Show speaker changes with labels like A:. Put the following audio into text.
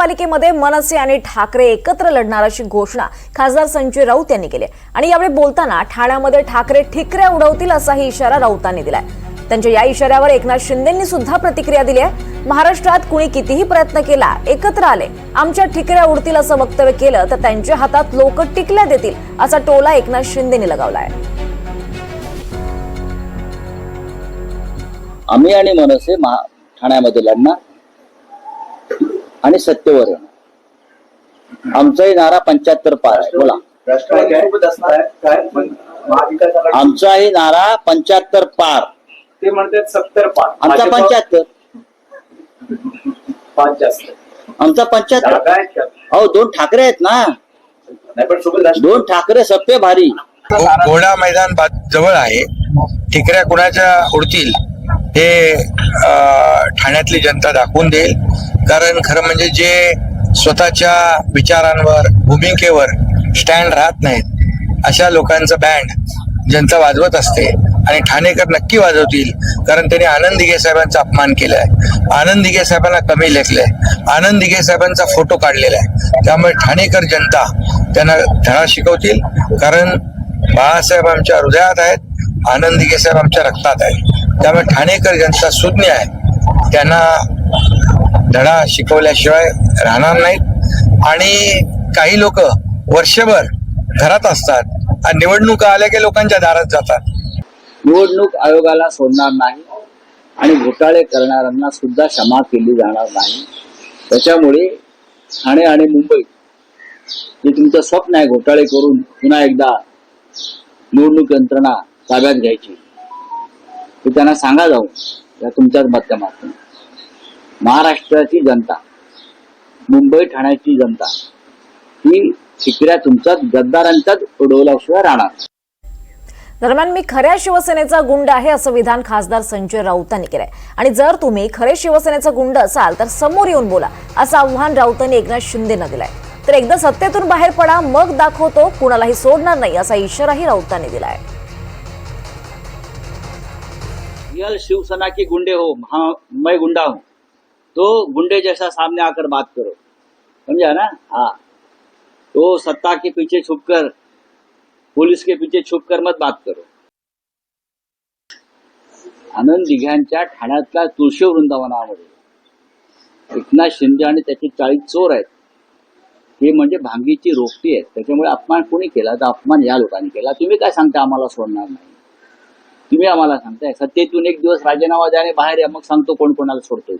A: महापालिकेमध्ये मनसे आणि ठाकरे एकत्र लढणार अशी घोषणा खासदार संजय राऊत यांनी केली आणि यावेळी बोलताना ठाण्यामध्ये ठाकरे ठिकऱ्या उडवतील असाही इशारा राऊतांनी दिलाय. त्यांच्या या इशाऱ्यावर एकनाथ शिंदेंनी सुद्धा प्रतिक्रिया दिली आहे. महाराष्ट्रात कुणी कितीही प्रयत्न केला एकत्र आले आमच्या ठिकऱ्या उडतील असं वक्तव्य केलं तर त्यांच्या हातात लोक टिकल्या देतील असा टोला एकनाथ शिंदेनी लगावलाय.
B: आम्ही आणि मनसे महा ठाण्यामध्ये लढणार. आणि सत्तेवर येणार आमचाही नारा पंच्याहत्तर पार आहे. बोला. आमचाही नारा पंच्याहत्तर पार.
C: ते म्हणतात सत्तर पाच
B: आमचा पंच्याहत्तर.
C: पाच जास्त.
B: आमचा पंच्याहत्तर? अहो दोन ठाकरे आहेत ना. दोन ठाकरे सप्पे भारी.
D: घोडा मैदान जवळ आहे. ठिकऱ्या कुणाच्या उडतील हे ठाण्यातली जनता दाखवून देईल. कारण खरं म्हणजे जे स्वतःच्या विचारांवर भूमिकेवर स्टँड राहत नाहीत अशा लोकांचं बँड जनता वाजवत असते आणि ठाणेकर नक्की वाजवतील कारण त्यांनी आनंद दिघे साहेबांचा अपमान केलाय. आनंद दिघे साहेबांना कमी लेखलंय. आनंद दिघे साहेबांचा फोटो काढलेला आहे. त्यामुळे ठाणेकर जनता त्यांना धडा शिकवतील कारण बाळासाहेब आमच्या हृदयात आहेत आनंद दिघे साहेब आमच्या रक्तात आहेत. त्यामुळे ठाणेकर जनता सुज्ञ आहे. त्यांना धडा शिकवल्याशिवाय राहणार नाहीत. आणि काही लोक वर्षभर घरात असतात आणि निवडणुका आल्या की लोकांच्या दारात जातात.
B: निवडणूक आयोगाला सोडणार नाही आणि घोटाळे करणाऱ्यांना सुद्धा क्षमा केली जाणार नाही. त्याच्यामुळे ठाणे आणि मुंबई जे तुमचं स्वप्न आहे घोटाळे करून पुन्हा एकदा निवडणूक यंत्रणा ताब्यात घ्यायची. ते त्यांना सांगा जाऊन या तुमच्याच माध्यमातून. महाराष्ट्राची जनता मुंबई ठाण्याची जनता ही शिकऱ्या तुमच्याच गद्दारांच्याच उडवल्याशिवाय राहणार
A: दरम्यान मी खऱ्या शिवसेनेचा गुंड आहे असं विधान खासदार संजय राऊतांनी केलंय. आणि जर तुम्ही खरे शिवसेनेचा गुंड असाल तर समोर येऊन बोला असं आव्हान राऊतांनी एकनाथ शिंदेनं दिलंय. तर एकदा सत्तेतून बाहेर पडा मग दाखवतो कुणालाही सोडणार नाही असा इशाराही राऊतांनी दिलाय.
B: शिवसेना के गुंडे हो हाँ मैं गुंडा हूँ. तो गुंडे जैसा सामने आकर बात करो। समझा ना? हाँ। तो सत्ता के पीछे छुपकर पुलिस के पीछे छुपकर मत बात करो। आनंद दिघ्यांच्या ठाण्यातल्या तुळशी वृंदावनामध्ये. एकनाथ शिंदे आणि त्याचे चाळीस चोर आहेत. हे म्हणजे भांगीची रोपटी आहेत. त्याच्यामुळे अपमान कोणी केला तर अपमान या लोकांनी केला. तुम्ही काय सांगता आम्हाला सोडणार नाही? तुम्ही आम्हाला सांगताय. सत्तेतून एक दिवस राजीनामा द्या आणि बाहेर या. मग सांगतो कोण कोणाला सोडतोय